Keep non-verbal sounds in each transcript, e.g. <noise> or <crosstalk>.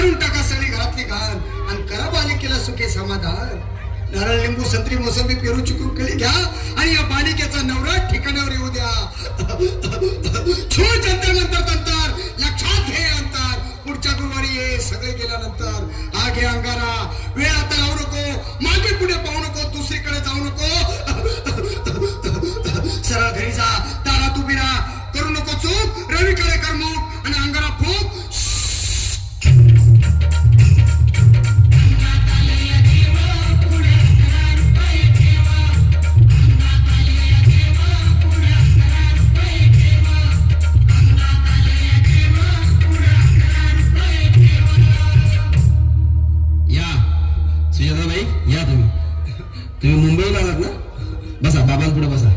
काढून टाका सगळी घरातली घाण. आणि करा बालिकेला सुखे समाधान. नारळ लिंबू संत्री मोसंबी पेरू चिकू केळी घ्या. आणि या बालिकेचा नवरा ठिकाणावर येऊ द्या. <laughs> छू अंतर नंतर तंतर. लक्षात घे अंतर. पुढच्या गुरुवारी ये सगळे गेल्यानंतर. हा घे अंगारा. वेळ आता लावू नको. मागे पुढे पाहू नको. दुसरीकडे जाऊ नको. <laughs> तुम्ही मुंबईला आलात ना? बसा बाबांपुढे बसा.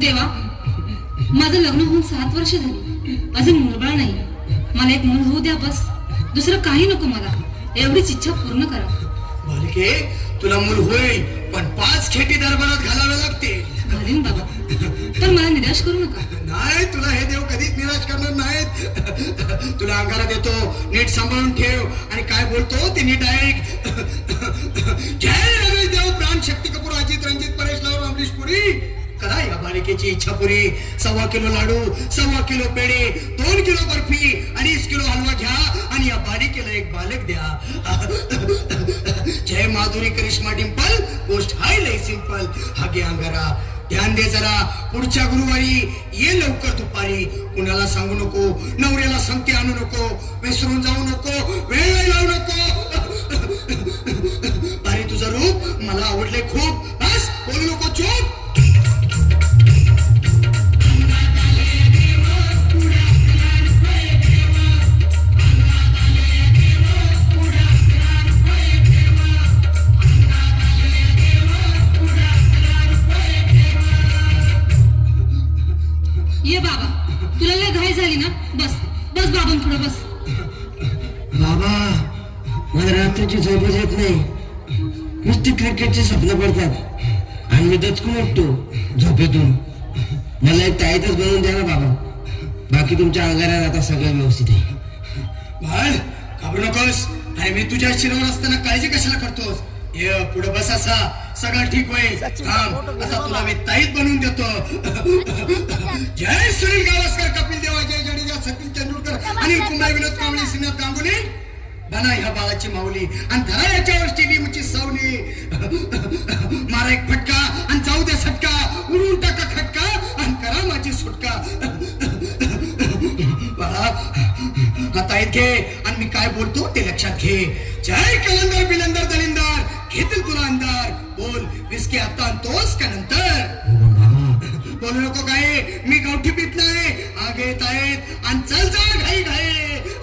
देवा माझं लग्न होऊन सात वर्ष झाली. अजून मुलबाळ नाही. मला एक मूल होऊ द्या बस. दुसरं काही नको मला. एवढीच इच्छा पूर्ण करा. बालिके तुला मूल होईल पण पाच खेटी दरबारात घालावे लागतील. घालीन बाबा. पण मला निराश करू नका. नाही तुला हे देव कधीच निराश करणार नाहीत. तुला अंगारा देतो नीट सांभाळून ठेव. आणि काय बोलतो ते नीट ऐक. जय शक्ती कपूर अजित रणजित परेश लाव अमरीश पुरी. करा या बालिकेची इच्छा पुरी. सव्वा किलो लाडू सव्वा किलो पेढे दोन किलो बर्फी अडीच किलो हलवा घ्या आणि या बालिकेला एक बालक द्या. जय माधुरी करिश्मा डिंपल गोष्ट हाय लय सिंपल. हा घे अंगारा ध्यान दे जरा. पुढच्या गुरुवारी ये लवकर दुपारी. कुणाला सांगू नको नवऱ्याला संगती आणू नको विसरून जाऊ नको वेळ लावू नको. ये बाबा तुला लय घाई झाली ना? बस बस बाबां पुढे बस. बाबा मला रात्रीची झोपच येत नाही. नुसती क्रिकेटची स्वप्न पडतात. आणि मी दचकून उठतो झोपेतून. मला एक ताईतच बनवून द्या ना बाबा. बाकी तुमच्या अंगारात आता सगळं व्यवस्थित आहे. बाळ घाबरू नकोस. अरे मी तुझ्या शिरावर असताना काळजी कशाला करतोस? ये पुढे बस असा. सगळं ठीक होईल. थांब. आता तुला मी ताईत बनवून देतो. <laughs> जय सुनील गावस्कर कपिल देवा जय जडेजा सचिन तेंडुलकर अनिल कुंबळे विनोद कांबळे श्रीनाथ गांगुली बना ह्या बाळाची माऊली. आणि धरा याच्यावर टीव्ही सावली. <laughs> मारा एक फटका आणि जाऊ दे सटका. उडून टाका खटका आणि करा माझी सुटका. <laughs> बाळा आता घे आणि मी काय बोलतो ते लक्षात घे. जय कलंदर बिलंदर दलिंदर. बोल विस्की आता आणतोस का नंतर? <laughs> बोलू नको काय मी गवठी पित नाही. आग येत आहेत आणि चल चल घाई घाई.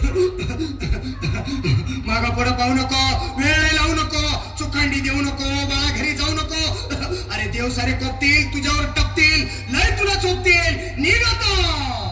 <laughs> मागा पुढं पाहू नको वेळ लावू नको चुकांडी देऊ नको बाळा घरी जाऊ नको. <laughs> अरे देव सारे कोपतील तुझ्यावर टपतील लय तुला चोपतील. निघतो